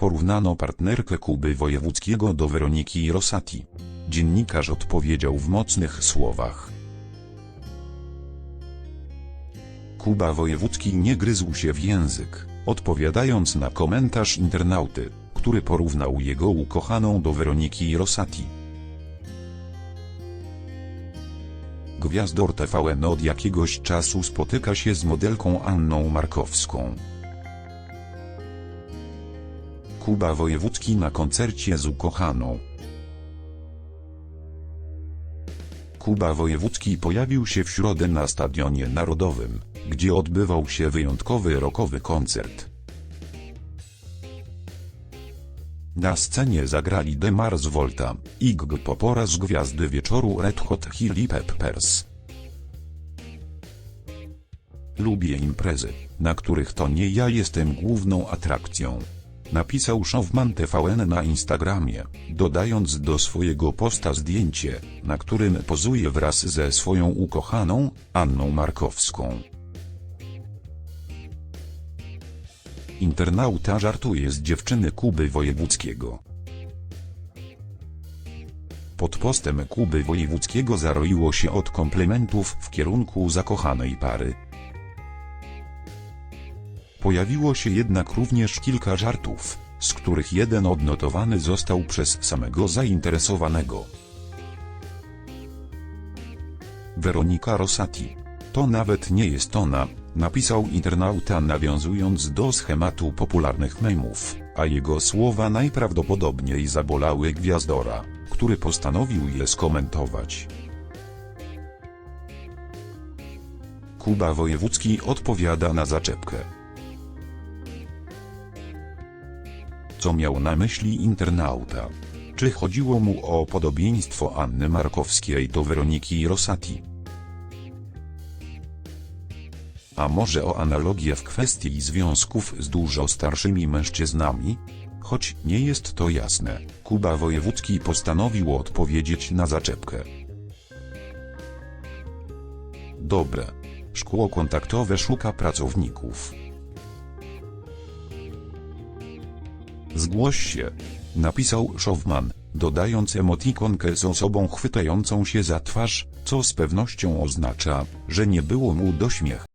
Porównano partnerkę Kuby Wojewódzkiego do Weroniki Rosati. Dziennikarz odpowiedział w mocnych słowach. Kuba Wojewódzki nie gryzł się w język, odpowiadając na komentarz internauty, który porównał jego ukochaną do Weroniki Rosati. Gwiazdor TVN od jakiegoś czasu spotyka się z modelką Anną Markowską. Kuba Wojewódzki na koncercie z ukochaną. Kuba Wojewódzki pojawił się w środę na Stadionie Narodowym, gdzie odbywał się wyjątkowy rokowy koncert. Na scenie zagrali The Mars Volta, Iggy Pop oraz gwiazdy wieczoru Red Hot Chili Peppers. Lubię imprezy, na których to nie ja jestem główną atrakcją. Napisał Showman TVN na Instagramie, dodając do swojego posta zdjęcie, na którym pozuje wraz ze swoją ukochaną, Anną Markowską. Internauta żartuje z dziewczyny Kuby Wojewódzkiego. Pod postem Kuby Wojewódzkiego zaroiło się od komplementów w kierunku zakochanej pary. Pojawiło się jednak również kilka żartów, z których jeden odnotowany został przez samego zainteresowanego. Weronika Rosati. To nawet nie jest ona, napisał internauta nawiązując do schematu popularnych memów, a jego słowa najprawdopodobniej zabolały Gwiazdora, który postanowił je skomentować. Kuba Wojewódzki odpowiada na zaczepkę. Co miał na myśli internauta? Czy chodziło mu o podobieństwo Anny Markowskiej do Weroniki Rosati? A może o analogię w kwestii związków z dużo starszymi mężczyznami? Choć nie jest to jasne, Kuba Wojewódzki postanowił odpowiedzieć na zaczepkę. Dobre. Szkło kontaktowe szuka pracowników. Zgłoś się. Napisał Szowman, dodając emotikonkę z osobą chwytającą się za twarz, co z pewnością oznacza, że nie było mu do śmiechu.